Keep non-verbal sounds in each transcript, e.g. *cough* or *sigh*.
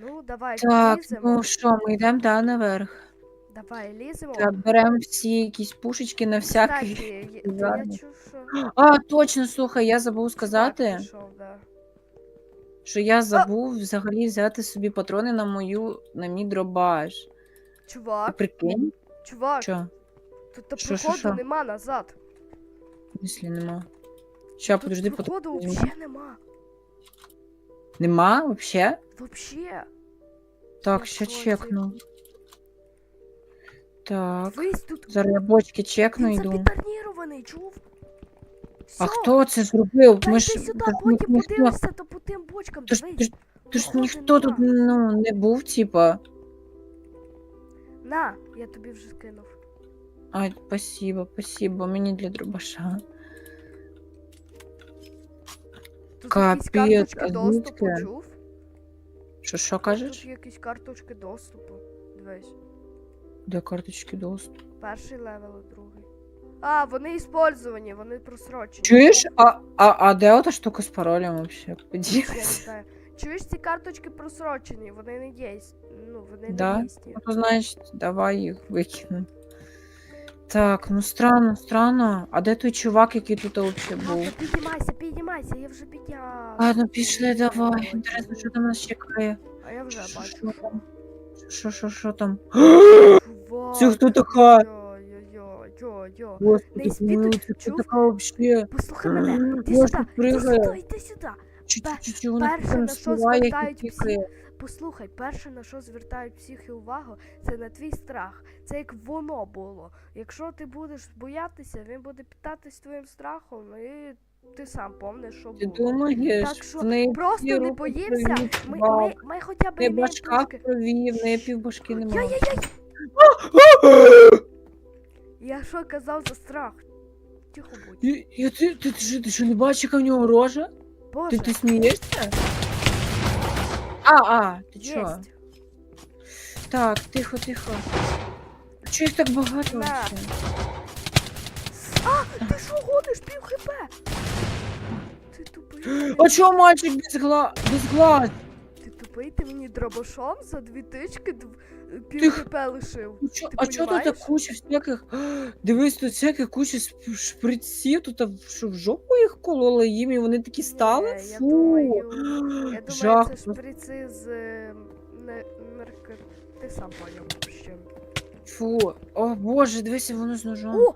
Ну, давай, Так, ліземо. ну що, ми йдемо да, наверх. Давай, ліземо. Так, беремо всі якісь пушечки на всякий. Кстати, то я *laughs* Ладно. чув, що... А, точно, слухай, я забув сказати, пішов, да. що я забув взагалі взяти собі патрони на мою на мій дробаш. Ти Чувак, прикинь? чувак, Що? тут то Що, що, проходу що? нема назад. Мислі нема. Ща, Тут подожди, проходу взагалі нема. Нема вообще? Вообще. Так, ще чекну. Так. Тут Зараз я бочки чекну він йду. забетонірований, чув? А Всьо, хто це зробив? Та Ми ж сюди, та ж ні- потім ніхто, подивишся, то по тим бочкам, то ж, дивись. то ж, Проходу ніхто тут нема. ну, не був, типа. На, я тобі вже скинув. Ай, спасибо, спасибо, мені для дробаша. Тут якісь Капець, карточки доступу, чув? Що, що Тут кажеш? якісь карточки доступу. Дивись. Де карточки доступу? Перший левел, а другий. А, вони іспользовані, вони просрочені. Чуєш? А, а, а де ота штука з паролем вообще? Я не знаю. Чуєш, ці карточки просрочені, вони не є. Ну, вони Да? не дійсні. Ну, значить, давай їх викинемо. Так, ну странно, странно. А де той чувак, який тут взагалі був? Ладно, піднімайся, піднімайся, я вже підняв. Ладно, пішли, давай. Інтересно, що там нас чекає. А я вже Що, бачу. що там? Що, що, що там? *gasps* Чувак. *gasps* Це хто така? Йо-йо-йо-йо. Господи, Не помилуй, іспитуй, це хто чув? така вообще? Послухай мене, *gasps* сюди, тут пригає. сюди, іди сюди. Чу-чу-чу, вона перше, на що звертають хихикає. Послухай, перше на що звертають психи увагу, це на твій страх. Це як воно було. Якщо ти будеш боятися, він буде питатись твоїм страхом, і ти сам помниш, що Ти було. думаєш, Так що в неї Просто всі не руки крові, Ми, чувак. ми, ми хоча б імеємо башка трошки. в крові, в неї півбашки немає. Яй-яй-яй! Я що казав за страх? Тихо будь. Я, я, ти, ти, ти, що, ти що не бачиш, яка в нього рожа? Боже, Ти, ти смієшся? А, а, чо? єсть. Так, тихо, тихо. А чого їх так багато На. вообще? А, ти що гониш пів хп? Ти тупий. А чого мальчик без гла... без глаз? Ти тупий, ти мені дробашом за дві тички дв... пів хп лишив. Ну чо- Ти а чого тут так куча всяких. *gasps* Дивись, тут всяких куча шприців, тут що в жопу їх кололи їм, і вони такі стали? Я Фу. думаю, я *gasps* думаю, Жах. це шприци з е, не, нарко... Ти сам поняв, чим. Фу. О боже, дивися, воно з ножом. О,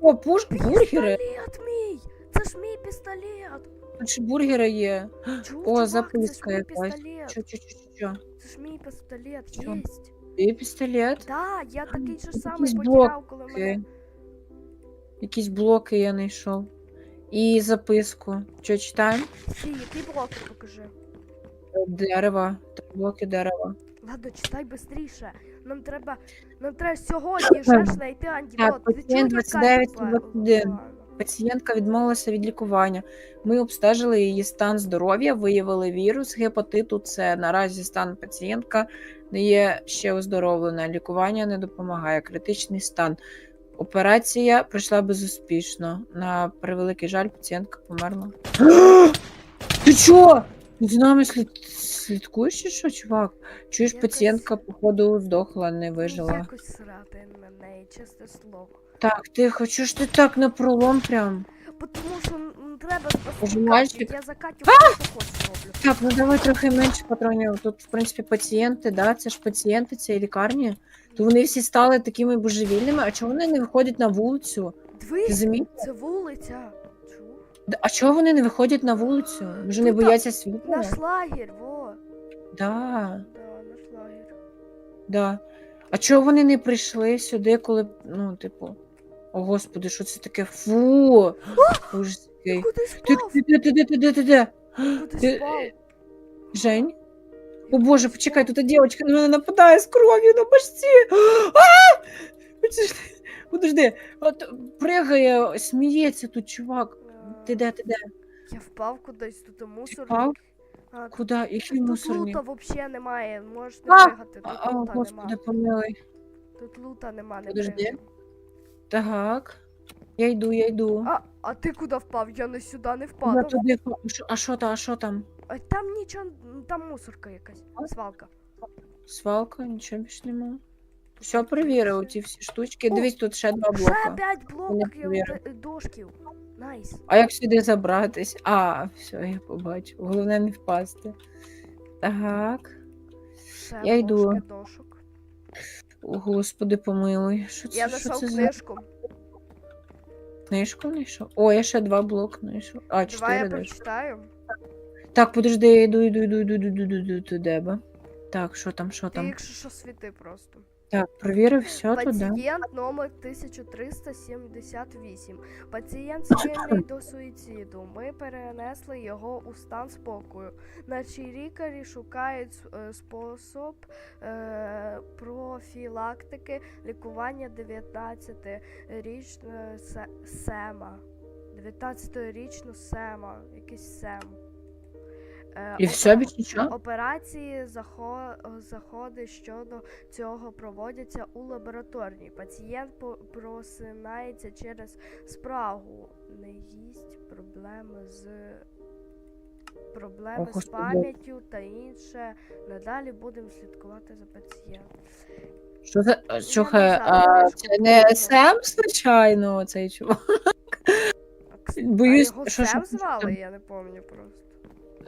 О, пуш... бургери. пістолет мій! Це ж мій пістолет! Тут бургери є. Чув, О, записка якась. Чо, чо, чо, чо. Це ж мій пістолет, Що? єсть. Пістолет? Да, я такий же Якийсь самий блок, потеряв, коли мене. Якісь блоки я знайшов. І записку. Що читаємо? Сі, які блоки покажи. Дерева. Три блоки дерева. Ладно, читай швидше. Нам треба. Нам треба сьогодні вже ж знайти антидот. Ти чув, яка 29 тупа- 21. Пацієнтка відмовилася від лікування. Ми обстежили її стан здоров'я, виявили вірус гепатиту С. Наразі стан пацієнтка не є ще оздоровлена. Лікування не допомагає. Критичний стан. Операція пройшла безуспішно. На превеликий жаль, пацієнтка померла. *gasps* Ти чо? Ти за нами слід... слідкуєш чи що, чувак? Чуєш, пацієнтка, походу, здохла, не вижила. Якось срати на неї, чесне слово. Так, тихо, чого ж ти так на пролом прям? Тому що м, треба спасти Катю. Я за Катю що хочу роблю. Так, ну давай трохи менше патронів. Тут, в принципі, пацієнти, да? Це ж пацієнти цієї лікарні. То вони всі стали такими божевільними. А чого вони не виходять на вулицю? Ти Дивись, замітив? це вулиця. Чув? Д- А чого вони не виходять на вулицю? Може, не Тут, а, бояться світла? Наш лагерь, во. Да, Да, наш лагерь. да. А чого вони не прийшли сюди, коли, ну, типу, о господи, що це таке? Фу! Ужас який. Куди спав? ти, ти, ти, ти, ти, ти, ти, ти? Куди Ти- спав? Жень? О боже, почекай, тут дівчинка на мене нападає з кров'ю на башці. А! Подожди, подожди. От пригає, сміється тут, чувак. Ти де, ти де? Я впав кудись, тут мусор. впав? А, Куди? Який тут мусорний? лута взагалі немає, можеш не А! пригати, А, тут а, лута господи, нема. помилуй. Тут лута нема, не Подожди. Так. Я йду, я йду. А, а ти куди впав? Я не сюди не Я впадав. туди впав. Що- А що там, а що там? А там нічого, там мусорка якась, свалка. Свалка, нічого більш нема. Все перевірив, ці всі штучки. О, Дивись, тут ще два Ще блока. п'ять блоків д- дошків. Найс. А як сюди забратись? А, все, я побачу. Головне не впасти. Так. Ще Я йду. дошок. О, Господи, помилуй. Що це, Я що знайшов це за книжку. книжку знайшов? О, я ще два блоки знайшов. А, Давай чотири я даже. прочитаю. Так, подожди, я йду, йду, йду, йду, йду, йду, йду туди, ба. Так, йду, там, йду, Ти, там? якщо що, світи просто. Так, провірив все туди. Пацієнт номер 1378. Пацієнт схильний до суїциду. Ми перенесли його у стан спокою. Наші лікарі шукають е, спосіб е, профілактики лікування 19-річного се- Сема. 19-річну Сема. Якийсь Сем. Е, І опера- все, більше нічого? Операції захо- заходи щодо цього проводяться у лабораторній. Пацієнт по- просинається через спрагу, не їсть проблеми з проблеми О, з пам'яттю та інше. Надалі будемо слідкувати за пацієнтом. Що це? Я не а це не. Сем, звичайно, цей чувак. Боюсь, а його що- Сем звали, я не пам'ятаю просто.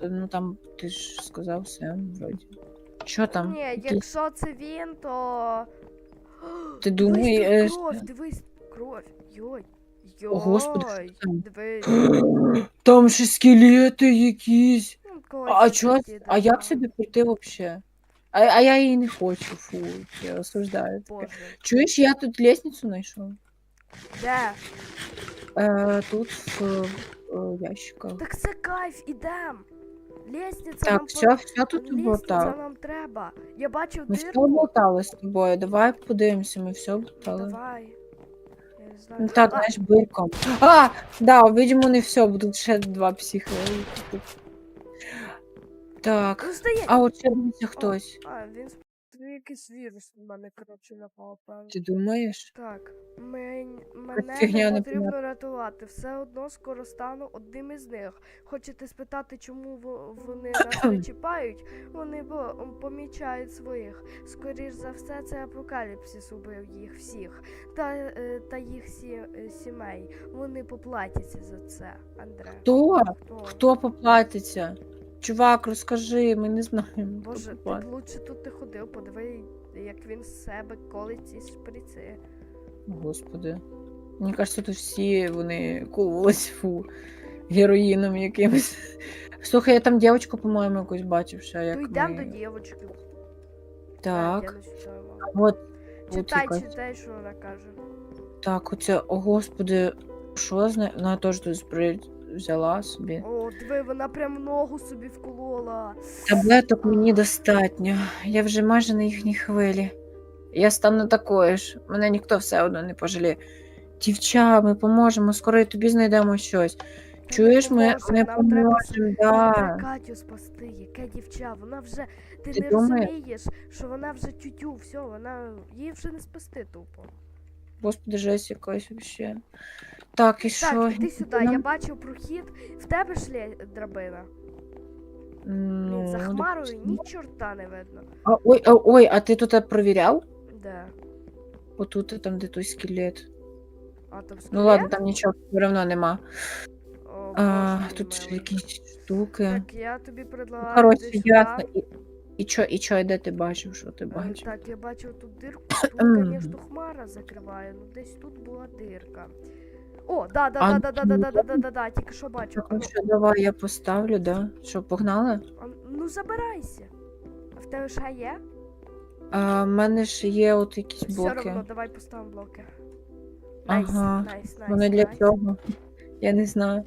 Ну там ти ж сказав Сем, вроді. Що там? Ні, Якийсь- якщо це він, то. *gasps* Ти Дивись, думаєш? тут кров, дивись, кров. Йой. Йой. О, Господи, що там? Дивись. *gasps* Там ще скелети якісь. Ну, когось А чого? А да. як сюди прийти взагалі? А, а я її не хочу, фу, я осуждаю. таке. Боже. Чуєш, я тут лестницю знайшов. Де? Е, тут в е, ящиках. Так це кайф, ідем. Лестниця Так, нам все, все тут Лестниця болтав. нам треба. Я бачив Ми все дирку. болтали з тобою. Давай подивимося, ми все болтали. Давай. Я не знаю. Ну так, знаєш, бирком. А! Да, видимо, не все, будуть ще два психи. Так. ну здається. А от ще дивиться хтось. А, він якийсь вірус на мене, коротше, напав, певно. Ти думаєш? Так, мен... мене фігня не потрібно непонятна. рятувати. Все одно скоро стану одним із них. Хочете спитати, чому во- вони нас не чіпають? Вони бо помічають своїх. Скоріш за все, це апокаліпсис убив їх всіх та, е, та їх сі... е, сімей. Вони поплатяться за це, Андре. Хто? Хто? Хто поплатиться? Чувак, розкажи, ми не знаємо. Боже, ти б лучше тут не ходив, подиви, як він з себе колить ці шприци. Господи. Мені кажеться, тут всі вони кололись, фу, героїном якимось. Слухай, я там дівчинку, по-моєму, якусь бачив ще, як То йдемо ми... до дівочки. Так, от, от Читай, якась. читай, що вона каже. Так, оце, о господи, що з нею? Вона теж тут сприт взяла собі. О, диви, вона прям ногу собі вколола. Таблеток мені достатньо. Я вже майже на їхній хвилі. Я стану такою ж. Мене ніхто все одно не пожаліє. Дівча, ми поможемо, скоро і тобі знайдемо щось. Чуєш, ми, треба поможемо, да. треба Катю спасти, яке дівча, вона вже. Ти, Ти не думаєш? розумієш, що вона вже тютю, все, вона. Її вже не спасти тупо. Господи, жесть якась вообще. Так, і що? Так, іди сюди, Нам- я бачив прохід. В тебе ж лє драбина. Ну, Блін, за хмарою ні чорта не видно. А, ой, а, ой, а ти тут провіряв? Де? Отут, там, де той скелет. А там Ну ладно, там нічого все одно нема. О, А, Боже тут ще якісь штуки. Так, я тобі предлагаю. Коротше, сюди. ясно. І, і чо, і чо, і де ти бачив, що ти Е, бачив? Так, я бачив *clears throat* тут дирку. Тут, звісно, хмара закриває, ну десь тут була дирка. О, да, да, А, да, да, да, да, да, да, да, да, тільки що бачу. Ну ну, що, давай я поставлю, да? Що, погнали? а, ну забирайся. А в тебе ще є? А, в мене ж є от якісь Все блоки. одно, давай поставимо блоки. Найс, Ага. найс, найс, Вони для найс. цього. Я не знаю.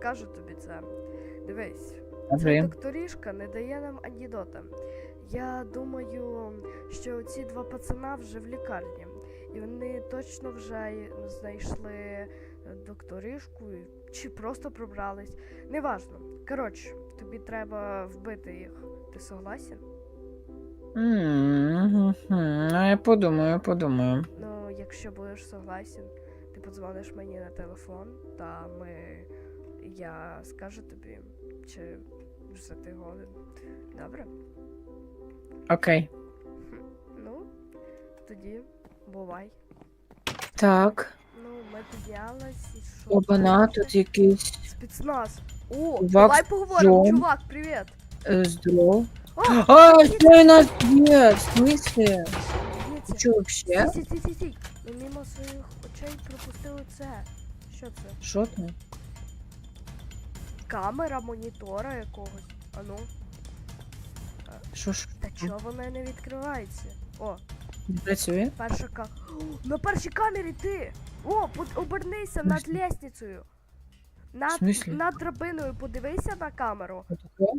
Скажу тобі це. Дивись, ця докторішка не дає нам антидота. Я думаю, що ці два пацана вже в лікарні. І вони точно вже знайшли докторішку чи просто пробрались. Неважно. Коротше, тобі треба вбити їх. Ти согласен? М, мгм. Ну, я подумаю, подумаю. Ну, якщо будеш согласен, ти подзвониш мені на телефон, та ми. Я скажу тобі, чи вже ти годен. Добре? Окей. Ну, тоді бувай. Так. Ну, ми піднялись і що? Обана, тут якийсь Спецназ. О, Чувак давай поговоримо, чувак, привіт. е, здоров. О, А, що у нас є? В дивіться. Ти що вообще? Стій, стій, стій, стій. Ми мимо своїх очей пропустили це. Що це? Що там? Камера монітора якогось. Ану. Що ж Та чого вона не відкривається? О, працює? перша ка. О, На першій камері ти! О, под- обернися над лестницею. Над, над драбиною подивися на камеру. Отако?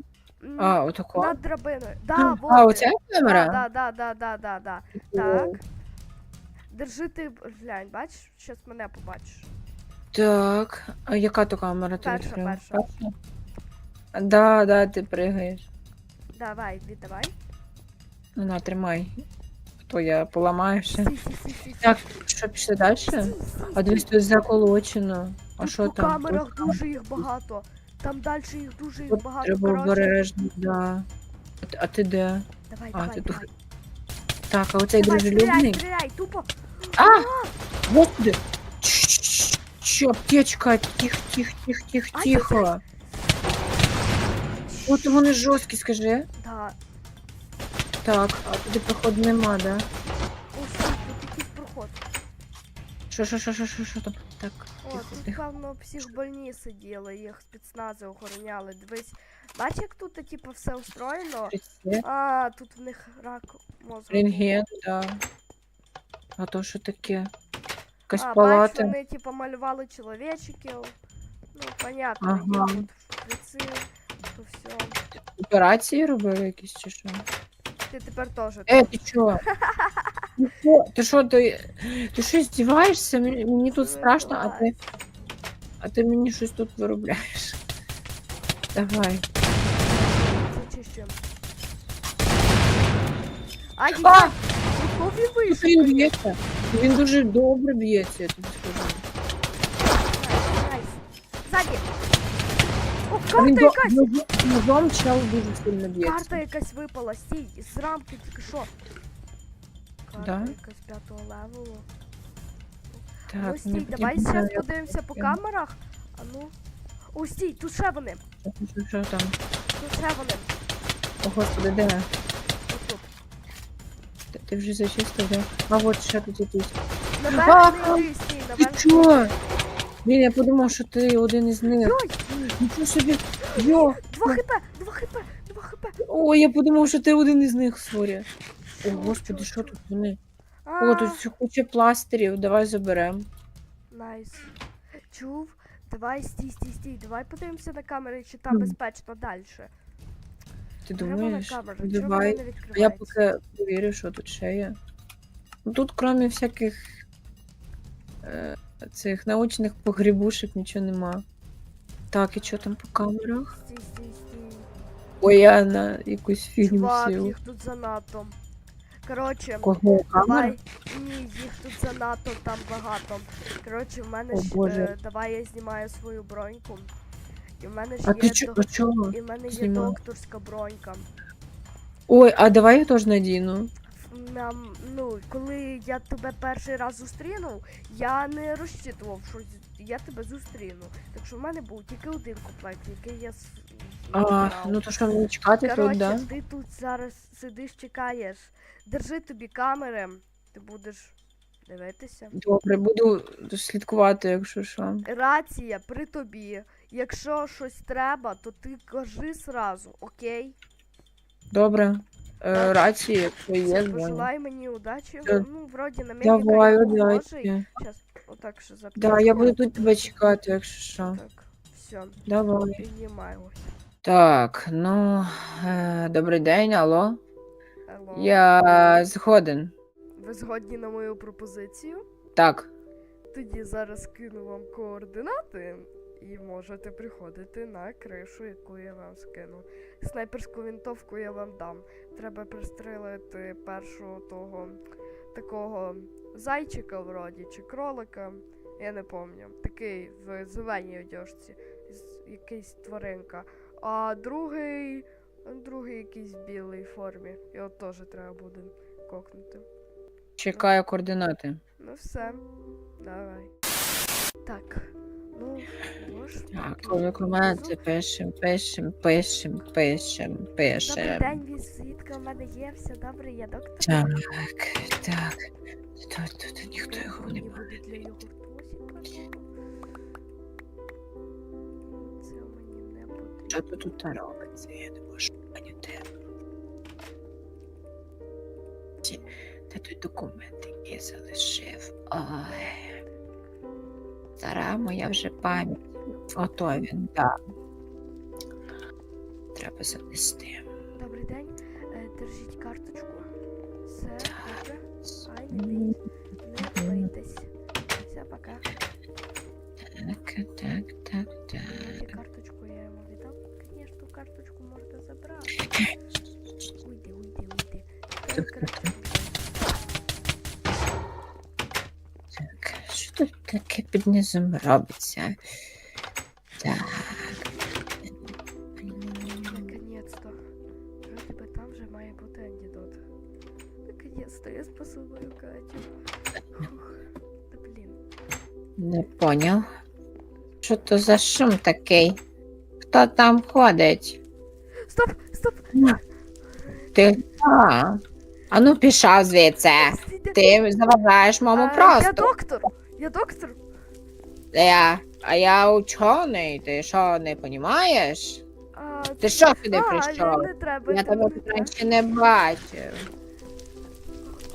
А, отако? Над драбиною. Да, А, вот. а оця камера? Да, да, да, да, да, да. Так. Держи ти, глянь, бачиш, щас мене побачиш. Так. А яка то камера ти Перша, відкрила? перша. Да, да, ти пригаєш. Давай, віддавай. Ну на, тримай. А То я поламаю ще. Так, що пішли далі? А дивись, тут заколочено. А Тут що по там? камерах дуже їх багато. Там далі їх дуже їх Тут багато. треба Коротше, обережно, да. А ти- А ти де? Давай, А, давай, ти тут. давай. Так, а оцей Давай, стріляй, дружелюбний. стріляй, тупо. А! Господи! Що, аптечка? Тихо, тихо, тихо, тихо, Ай, тихо. От вони жорсткі, скажи. Да. Так, а туди проходу нема, да? Ось тут, тут якийсь проход. Що, що, що, що, що, що там? Так, О, тихо, тут, тихо. певно, психбольні сиділи, їх спецнази охороняли. Дивись. Бач, як тут, типу, все устроєно? Прицеп, А, тут в них рак мозку. рентген, да. А то що таке? Якась А, палата. вони, типу, малювали чоловічиків. Ну, понятно, Ага. є тут шприци, то все. Операції робили якісь чи що? Ти тепер теж. Е, ти чо? Ти що? Ти що, ти, ти що здіваєшся? Мені, мені тут страшно, а ти, а ти мені щось тут виробляєш. *laughs* Давай. Ай, А! він б'ється. Він дуже добре б'ється, я тобі скажу. Найс. Ззаді. О, А Він карта до, якась! ножом- ножом чел дуже сильно б'ється. Карта якась випала, стій, з рамки тільки що. Карта Да? якась п'ятого левелу. ну Так, стій, мені давай потрібно зараз подивимося по камерах. А ну. О, стій, тут ще вони. Що, що там? Тут ще вони. О, господи, де? Отут. Ти, ти вже зачистив, да? А от ще тут якийсь. Йди, стій, Ти? Блін, я подумав, що ти один із них. Йой, Нічого собі. Йо! два хп, два хп, два хп. Ой, я подумав, що ти один із них, сорі. О, господи, що тут вони? А, О, тут всю куча пластирів, давай заберем. Найс. Чув? Давай, стій, стій, стій. Давай подивимося на камери, чи там Мгм. безпечно далі. Ти думаєш? Давай. А Я поки повірю, що тут ще є. Ну, Тут, крім всяких е, цих научних погрібушек, нічого нема. Так, і що там по камерах? Стій, стій, стій. Ой, я на якусь фігню Чувак, сів. їх тут занадто. Коротше, Кого давай. Ні, їх тут занадто, там багато. Коротше, в мене О, ж. Боже. Е, давай я знімаю свою броньку. І в мене ж А є ти чо- док- а чого? і в мене є докторська бронька. Ой, а давай я теж надіну. Нам, ну, коли я тебе перший раз зустрінув, я не розчитував, що з- я тебе зустріну. Так що в мене був тільки один комплект, який я с- А, ну то що мені чекати тут, Коротше, да? ти тут зараз сидиш, чекаєш. Держи тобі камери, ти будеш дивитися. Добре, буду слідкувати, якщо що. Рація при тобі. Якщо щось треба, то ти кажи сразу, окей? Добре. Е, рації, якщо є, дзвоню. пожелай мені удачі. Все. Ну, вроді на медика Давай, удачі. Сейчас, отак ще Да, я буду тут тебе чекати, якщо що. Так, все, Давай. піднімаємось. Так, ну, е, добрий день, алло. Алло. Я згоден. Ви згодні на мою пропозицію? Так. Тоді зараз кину вам координати і можете приходити на кришу, яку я вам скину. Снайперську винтовку я вам дам. Треба пристрелити першого того такого зайчика вроді чи кролика. Я не пам'ятаю. Такий в зеленій одежці. з- Якийсь тваринка. А другий. Другий якийсь в білій формі. Його теж треба буде кокнути. Чекаю координати. Ну все. Давай. Так. Ну. Так, такий пишем, пишем, пишем, пишем, Добрий пишем. день, візитка, в мене є, все добре, я доктор. Так, так. Тут, тут ніхто його не має. для його. Це мені не потрібно. Що тут тут робиться? Я не можу поняти. Ці- Та тут документи я залишив. Ой. Стара моя вже пам'ять. Ото він, так. Треба занести. Добрий день. Е, Держіть карточку. Все добре. Ай, не бойтесь. Все, пока. Так, так, так, так. карточку, я йому віддам. Звісно, карточку можна забрати. Низом робиться? Так. Наконец-то. Вроде бы там же має бути антидот. Наконец-то я спасу мою Катю. Фух. Блін. Не поняв. Що то за шум такий? Хто там ходить? Стоп, стоп! Ти а, а ну пішов звідси. Ти заважаєш моєму А, Я просто. доктор! Я доктор! Я, а я учений, ти що, не розумієш? А, Ти що сюди а, прийшов? Не треба. Я тебе не тут раніше не бачив.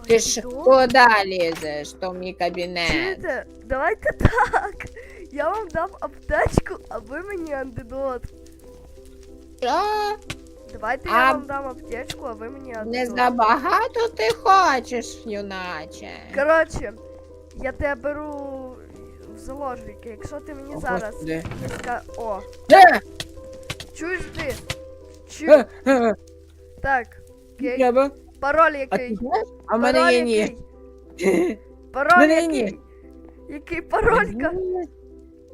Ти ж куди лізеш, то в мій кабінет? Чуєте? Давайте так. Я вам дам аптечку, а ви мені антидот. Що? Давайте А я вам дам аптечку, а ви мені антидот. Не забагато ти хочеш, юначе. Коротше, я тебе беру заложники. Якщо ти мені О, зараз Господи. не ска... О, Е, чуєш ти? Чу... е, е, Так, окей. Треба. Пароль А ти який? знаєш? А в мене Пароль є ні. який? *laughs* Пароль мене є який? ні. Який паролька?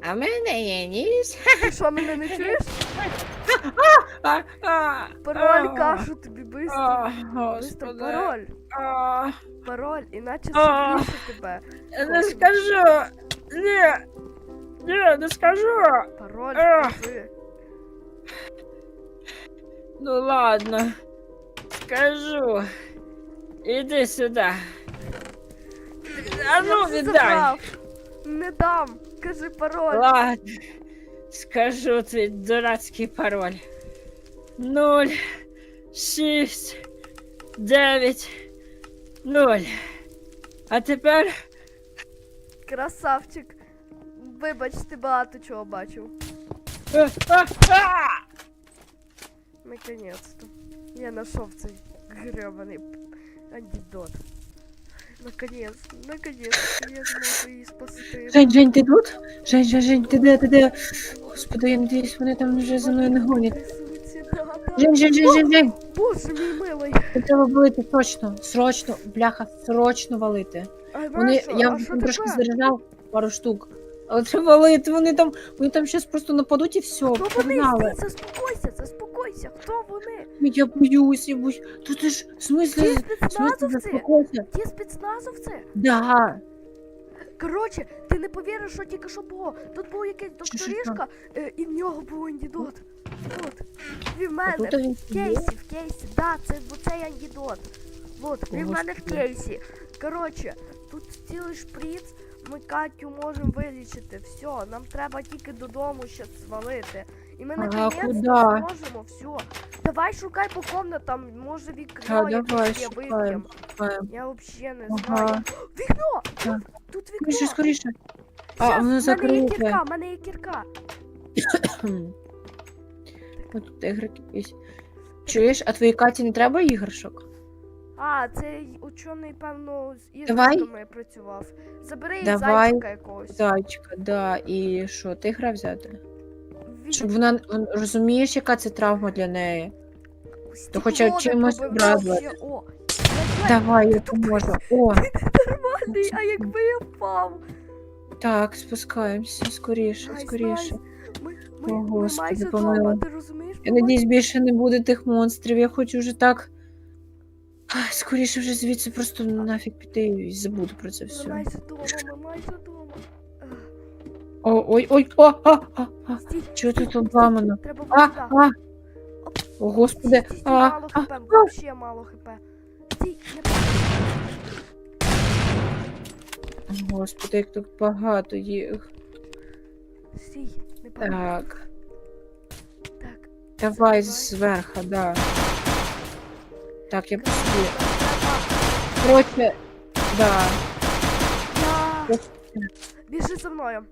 А в мене є ніс. Ти що, мене не чуєш? *laughs* А, а, Пароль, а, кажу тобі, быстро. а, Быстро, Господи. пароль. А, Пароль, іначе А. заб'юся тебе. я Не скажу. Ні. Ні, не скажу. Пароль, А. скажи. Ну ладно. Скажу. Іди сюди. А ну, Я все віддай. забрав. Не дам. Кажи пароль. Ладно, скажу твій дурацький пароль. Нуль, шість, дев'ять, нуль. А тепер Красавчик. Вибач, ти багато чого бачив. Наконец-то. Я нашов цей гребаний антидот. Наконец, наконец-то я зможу її спасти. Жень, Жень, ти тут? Жень, Жень, Жень, ти де, ти де? Господи, я надіюсь, вони там вже за мною не гонять. Жень, Жень, Жень, Жень, Жень. Боже мій милий. Це треба валити срочно, срочно, бляха, срочно валити. А Вони, я а що трошки тепер? заряджав пару штук. Але треба валити, вони там, вони там щас просто нападуть і все, Хто вони? погнали. Заспокойся, заспокойся. Хто вони? Я боюсь, я боюсь. Та ти ж, в Ті смислі, в смислі, спецназовці? заспокойся. Ті спецназовці? Да. Коротше, ти не повіриш, що тільки що було. Тут був якийсь Що, що докторішка, е, і в нього був антидот. От. Він в мене. тут В кейсі, в кейсі, да, це бо цей антидот. От, він в мене в кейсі. Коротше, тут цілий шприц, ми Катю можемо вилічити. Все, нам треба тільки додому ще свалити. І ми наконець зможемо, все. Давай шукай по комнатам, може вікно давай, якесь. Шукаємо. Я взагалі не Ага. знаю. *gasps* Вікно! Тут вікно! скоріше. А, Щас, воно в мене є закрите. кірка, в мене є кірка. *coughs* Тут ігрик якийсь. Чуєш, а твоїй Каті не треба іграшок? А, цей учений, певно, з Давай. іграшками працював. Забери їй Давай. зайчика якогось. Зайчика, да. І що, ти гра взяти? Він Щоб вона вон- розумієш, яка це травма для неї. стекло хоча не чимось. О, Давай, я поможу. О, нормальний, а якби я впав. Так, спускаємося скоріше, Найс, скоріше. найс. Ми, ми, О, ми Господи, майже помилуй. вдома, ти розумієш? Я Ми надіюсь, більше не буде тих монстрів. Я хочу вже так. Ай, Скоріше вже звідси просто нафіг піти і забуду про це Ми все. майже вдома, ми майже вдома. О, ой, ой, о, а, а, а. стій, Чого тут обламано? Треба А, вода. а. О, господи. Стій, стій, А, мало а, хп, вообще мало хп. Стій, не Господи, як тут багато їх. Стій. Так, Так. давай Закривай. зверху, да. Так, я Треба. пустую. Короче, да. Да. Ось. Біжи за мною.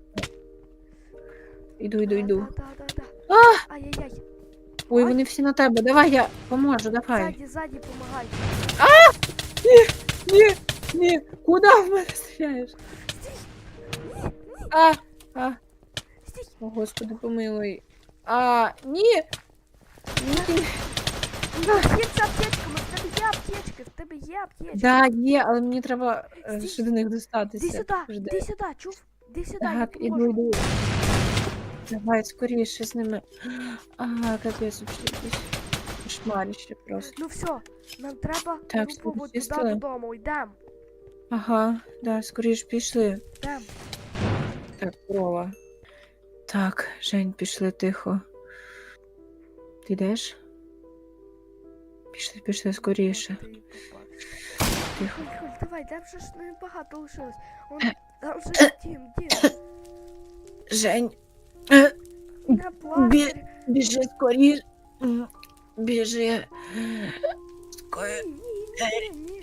Іду, іду, іду. Да, да, да, да. А! Ай-яй-яй. Ой, Ой. вони всі на тебе. Давай я поможу, давай. Ззаді, ззаді, помагай. Ні, ні, куди в мене стріляєш? А, а. О, господи, помилуй. А, ні. Ні. Є ця аптечка, ми- в тебе є аптечки, в тебе є аптечка. Да, є, але мені треба е, Стій. ще до них достатися. Іди сюди, Жди. іди сюди, чув? Іди сюди, я Так, іду, іду. Давай скоріше з ними. А, капець, вообще якийсь кошмарище просто. Ну все, нам треба Так, групу от туди почистили? додому, йдемо, Ага, да, скоріше пішли. йдемо. Так, прова. Так, Жень, пішли тихо. Ти йдеш? Пішли, пішли скоріше. Тихо. Хуль, давай, там ж не багато лишилось. Он, Е, там вже дім, дім, Жень, е, на пластирі. біжи скоріше. М, Біжи. Скоріше. Ні, ні, ні, ні.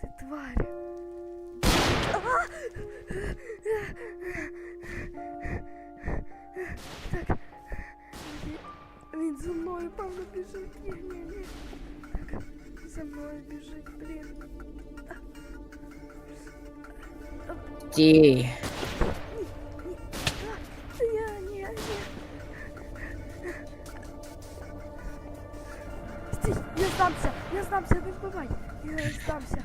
Ти тварь. А! Так. Він- Він за мною, певно, біжить. Ні, ні, ні. Так, за мною біжить, блін. Стій. Ні, ні, ні. Стій, я здамся, я здамся, не вбивай. Я здамся.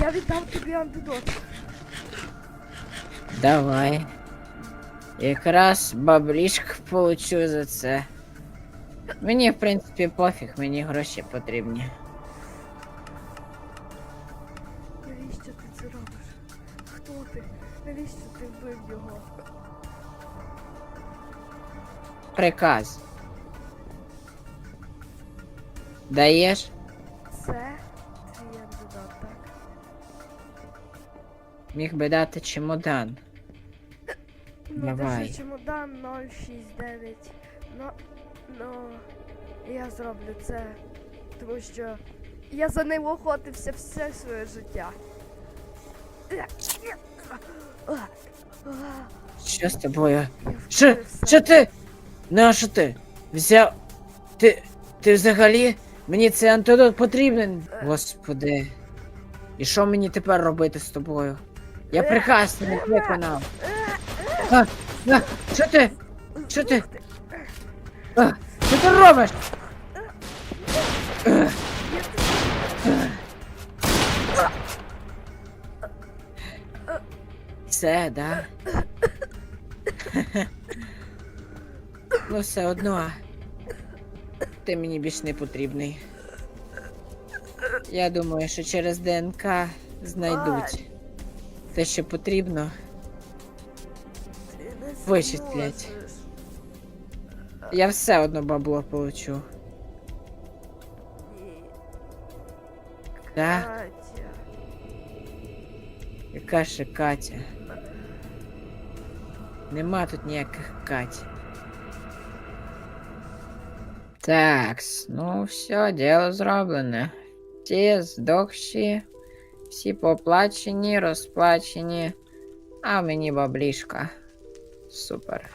Я віддам тобі антидот. Давай. Якраз баблішк получу за це. Мені, в принципі, пофіг, мені гроші потрібні. Навіщо ти це робиш? Хто ти? Навіщо ти вбив його? Приказ. Даєш? Це твій антидот, так? Міг би дати чемодан. Ну, Давай. чемодан 069. Ну, ну, я зроблю це, тому що я за ним охотився все своє життя. Що з тобою? Що? Що ти? На що ти? Взяв. Ти. Ти взагалі? Мені цей антидот потрібен. Е. Господи. І що мені тепер робити з тобою? Я Е. приказ не виконав. А, а, що ти? Що ти? А, що ти робиш? Тобі- да? ну, все одно. Ти мені більш не потрібний. Я думаю, що через ДНК знайдуть те, що потрібно. ти не Вичислять. зможеш. Я все одно бабло получу. Ні. Так? Катя. Яка ще Катя? Нема тут ніяких Кать. Такс, ну все, діло зроблене. Всі здохші, всі поплачені, розплачені, а мені баблішка. Super.